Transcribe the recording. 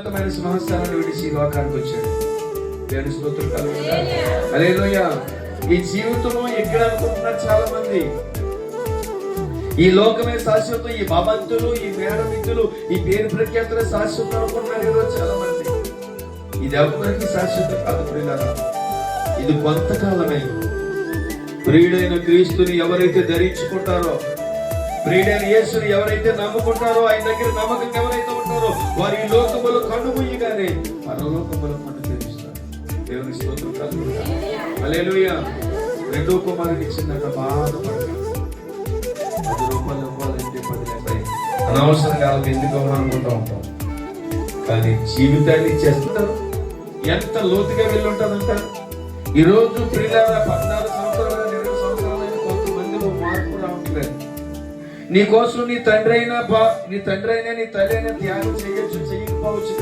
ఉన్నతమైన సింహాసనాన్ని విడిచి ఈ లోకానికి వచ్చాడు. దేవుని స్తోత్రం కలుగుతుందా? ఈ జీవితంలో ఎక్కడ అనుకుంటున్నారు చాలా మంది ఈ లోకమే శాశ్వతం. ఈ భవంతులు ఈ మేడమిత్తులు ఈ పేరు ప్రఖ్యాతులు శాశ్వతం అనుకుంటున్నారు ఏదో చాలా మంది ఇది ఎవరికి శాశ్వతం కాదు ప్రియులారా. ఇది కొంతకాలమే. ప్రియుడైన క్రీస్తుని ఎవరైతే ధరించుకుంటారో ప్రియుడైన యేసుని ఎవరైతే నమ్ముకుంటారో ఆయన దగ్గర నమ్మకం ఎవరైతే వారి లోకములు కన్ను పరలోకములు కన్ను తెరుస్తారు. దేవుని స్తోత్రం కలుగుతారు హల్లెలూయా. రెండో కుమారుని ఇచ్చిందట బాధపడతారు పది రూపాయలు ఇవ్వాలంటే పది లక్షలు. అనవసరంగా వాళ్ళకి ఎందుకు అనుకుంటా ఉంటాం? కానీ జీవితాన్ని ఇచ్చేస్తారు ఎంత లోతుగా వెళ్ళి ఉంటుందంటారు ఈ పిల్లల పద్నాలుగు సంవత్సరాలు ఇరవై సంవత్సరాలు కొంతమంది మార్పు రావట్లేదు. నీ కోసం నీ తండ్రి అయినా నీ తండ్రి అయినా నీ తల్లి అయినా ధ్యానం చేయొచ్చు చేయకపోవచ్చు.